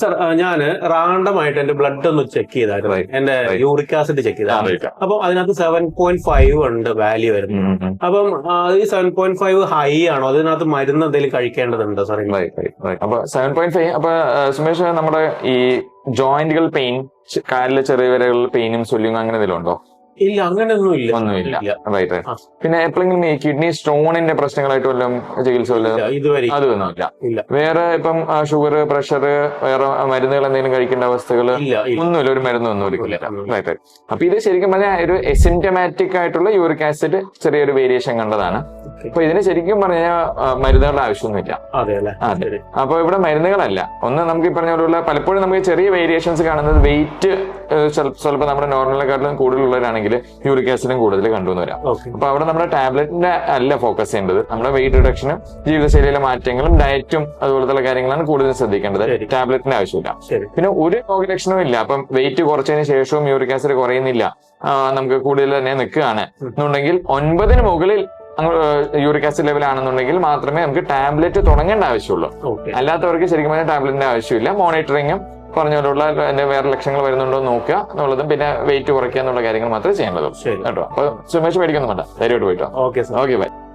Sir ഞാൻ റാണ്ടമായിട്ട് എന്റെ blood ഒന്ന് ചെക്ക് ചെയ്തായിരുന്നു. എന്റെ യൂറിക് ആസിഡ് ചെക്ക് ചെയ്തായിരുന്നു. അപ്പൊ അതിനകത്ത് സെവൻ പോയിന്റ് ഫൈവ് ഉണ്ട് വാല്യൂ വരുന്നത്. അപ്പം ഈ സെവൻ പോയിന്റ് ഫൈവ് ഹൈ ആണോ അതിനകത്ത് മരുന്ന് എന്തെങ്കിലും കഴിക്കേണ്ടതുണ്ടോ സാർ. അപ്പൊ സെവൻ പോയിന്റ് ഫൈവ് അപ്പൊ സുമേഷ് നമ്മുടെ ഈ ജോയിന്റുകൾ പെയിൻ കാലിലെ ചെറിയ വിരകളിൽ പെയിനും സ്വെല്ലിങ്ങും അങ്ങനെ എന്തെങ്കിലും ഉണ്ടോ ഇല്ല അങ്ങനെയൊന്നും ഇല്ല. റൈറ്റ് പിന്നെ എപ്പോഴെങ്കിലും ഈ കിഡ്നി സ്റ്റോണിന്റെ പ്രശ്നങ്ങളായിട്ട് വല്ലതും ചികിത്സ ഇതുവരെ അതൊന്നുമില്ല ഇല്ല. വേറെ ഇപ്പം ഷുഗർ പ്രഷർ വേറെ മരുന്നുകൾ എന്തെങ്കിലും കഴിക്കേണ്ട അവസ്ഥകൾ ഒന്നുമില്ല ഒരു മരുന്നൊന്നും ഒന്നുമില്ല. റൈറ്റ് അപ്പൊ ഇത് ശരിക്കും പറഞ്ഞാൽ ഒരു എസിംറ്റമാറ്റിക് ആയിട്ടുള്ള യൂറിക് ആസിഡ് ചെറിയൊരു വേരിയേഷൻ കണ്ടതാണ്. അപ്പൊ ഇതിന് ശരിക്കും പറഞ്ഞാൽ മരുന്നുകളുടെ ആവശ്യമൊന്നുമില്ല. അതെ അപ്പൊ ഇവിടെ മരുന്നുകളല്ല. ഒന്ന് നമുക്ക് ഈ പറഞ്ഞ പോലുള്ള പലപ്പോഴും നമുക്ക് ചെറിയ വേരിയേഷൻസ് കാണുന്നത് വെയിറ്റ് ചിലപ്പോൾ നമ്മുടെ നോർമലിനെക്കാട്ടിലും കൂടുതലുള്ളവരാണെങ്കിൽ യൂറിക് ആസിഡും കൂടുതൽ കണ്ടുവന്ന് വരാം. അപ്പൊ അവിടെ നമ്മുടെ ടാബ്ലറ്റിന്റെ അല്ല ഫോക്കസ് ചെയ്യേണ്ടത് നമ്മുടെ വെയിറ്റ് റിഡക്ഷനും ജീവിതശൈലിയിലെ മാറ്റങ്ങളും ഡയറ്റും അതുപോലത്തെ കാര്യങ്ങളാണ് കൂടുതൽ ശ്രദ്ധിക്കേണ്ടത്. ശരി. ടാബ്ലറ്റിന്റെ ആവശ്യമില്ല. പിന്നെ ഒരു രോഗലക്ഷണവും ഇല്ല. അപ്പം വെയിറ്റ് കുറച്ചതിന് ശേഷവും യൂറിക് ആസിഡ് കുറയുന്നില്ല. നമുക്ക് കൂടുതൽ തന്നെ നിൽക്കുകയാണ്. എന്നുണ്ടെങ്കിൽ ഒൻപതിന് മുകളിൽ യൂറിക് ആസിഡ് ലെവൽ ആണെന്നുണ്ടെങ്കിൽ മാത്രമേ നമുക്ക് ടാബ്ലറ്റ് തുടങ്ങേണ്ട ആവശ്യമുള്ളൂ. അല്ലാത്തവർക്ക് ശരിക്കും പറഞ്ഞാൽ ടാബ്ലറ്റിന്റെ ആവശ്യമില്ല. മോണിറ്ററിങ്ങും പറഞ്ഞ പോലുള്ള അതിന്റെ വേറെ ലക്ഷങ്ങൾ വരുന്നുണ്ടോ എന്ന് നോക്കുക എന്നുള്ളതും പിന്നെ വെയിറ്റ് കുറയ്ക്കുക എന്നുള്ള കാര്യങ്ങൾ മാത്രമേ ചെയ്യേണ്ടതുള്ളൂ. കേട്ടോ. അപ്പൊ സുമേഷ് മേടിക്കൊന്നും വേണ്ട. ധൈര്യമായിട്ട് പോയിട്ടോ. Okay bye